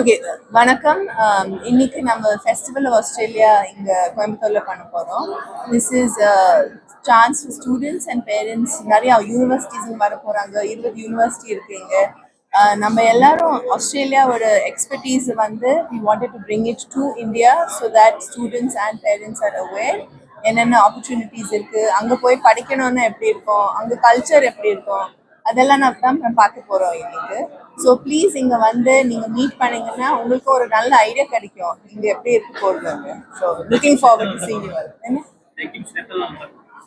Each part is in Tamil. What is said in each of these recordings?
ஓகே வணக்கம். Um, இன்னைக்கு நம்ம ஃபெஸ்டிவல் ஆஃப் ஆஸ்திரேலியா இங்க கோயம்புத்தூர்ல பண்ண போறோம். This is chance students and parents நிறைய யூனிவர்சிட்டிஸ் வர போறாங்க. இருபது யூனிவர்சிட்டி இருக்குங்க uh, நம்ம எல்லாரும் ஆஸ்திரேலியாவோட எக்ஸ்பர்டீஸ் வந்து we wanted to bring it to India so that students and parents are aware என்னென்ன ஆப்பர்ச்சுனிட்டிஸ் இருக்கு அங்க போய் படிக்கணும்னா எப்படி இருக்கும் அங்க கல்ச்சர் எப்படி இருக்கும் அதெல்லாம் நான் தான் பார்க்க போறோம் இன்னைக்கு. ஸோ ப்ளீஸ் இங்க வந்து நீங்க மீட் பண்ணீங்கன்னா உங்களுக்கு ஒரு நல்ல ஐடியா கிடைக்கும். இங்க எப்படி இருக்க போகுது so looking forward to see you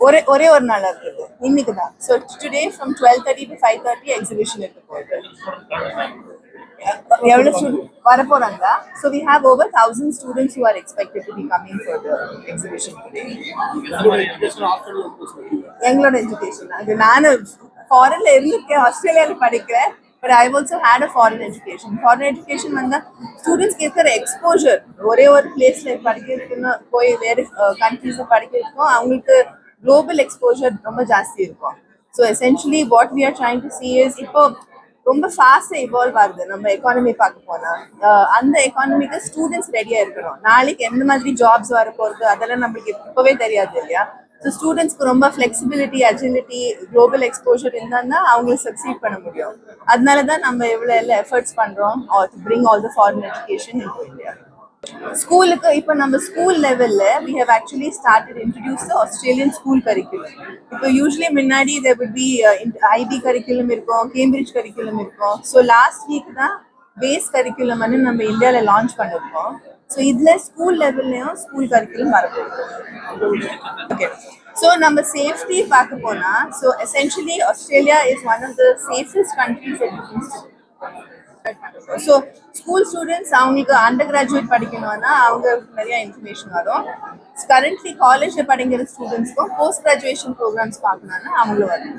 ஒரே ஒரே ஒரு நாள் இருக்குது. இன்னைக்கு தான். So today from twelve thirty to five thirty exhibition இருக்க போகுது எவ்வளோ ஸ்டூடெண்ட் வர போறாங்களா so we have over thousand students who are expected to be coming for the exhibition எங்களோட எஜுகேஷன் அது நானும் ஃபாரின்ல இருந்திருக்கேன் ஆஸ்திரேலியால படிக்கிறேன். But I also had a foreign education foreign education வந்தா ஸ்டூடெண்ட்ஸ்க்கு இருக்கிற எக்ஸ்போஜர் ஒரே ஒரு பிளேஸ்ல படிக்கிறதுக்குன்னு போய் வேறு கண்ட்ரீஸ்ல படிக்கிறதுக்கும் அவங்களுக்கு குளோபல் எக்ஸ்போஜர் ரொம்ப ஜாஸ்தி இருக்கும். So essentially what we are trying to see is இப்போ ரொம்ப ஃபாஸ்டாக இவால்வ் ஆகுது. நம்ம எக்கானமி பார்க்க போனா. அந்த எக்கானமிக்கு ஸ்டூடெண்ட்ஸ் ரெடியா இருக்கணும். நாளைக்கு எந்த மாதிரி ஜாப்ஸ் வர போகிறது அதெல்லாம் நம்மளுக்கு இப்பவே தெரியாது இல்லையா? ஸோ ஸ்டூடெண்ட்ஸ்க்கு ரொம்ப ஃப்ளெக்சிபிலிட்டி அஜிலிட்டி குளோபல் எக்ஸ்போஷர் இருந்தால் அவங்களுக்கு சக்சீட் பண்ண முடியும். அதனால தான் நம்ம எவ்வளோ எல்லாம் எஃபர்ட்ஸ் பண்றோம் to bring all the foreign education in India ஸ்கூலுக்கு இப்போ நம்ம ஸ்கூல் லெவல்ல we have actually started introduce Australian school curriculum இப்போ யூஸ்வலி முன்னாடி there would be IB curriculum இருக்கும் கேம்பிரிட்ஜ் கரிக்குலம் இருக்கும். ஸோ லாஸ்ட் வீக் தான் பேஸ் கரிக்குலம் வந்து நம்ம இந்தியாவில் லான்ச் பண்ணிருக்கோம். ஸோ இதுல ஸ்கூல் லெவல்லையும் ஸ்கூல் கரிக்குலம் வரப்போகுது ஓகே ஸோ நம்ம சேஃப்டி பார்க்க போனா so essentially Australia is one of the safest countries so school students அவங்களுக்கு அண்டர் கிராஜுவேட் படிக்கணும்னா அவங்களுக்கு நிறைய இன்ஃபர்மேஷன் வரும். கரண்ட்லி காலேஜில் படிக்கிற ஸ்டூடெண்ட்ஸ்க்கும் போஸ்ட் கிராஜுவேஷன் ப்ரோக்ராம்ஸ் பார்க்கணும்னா அவங்களும் வரும்.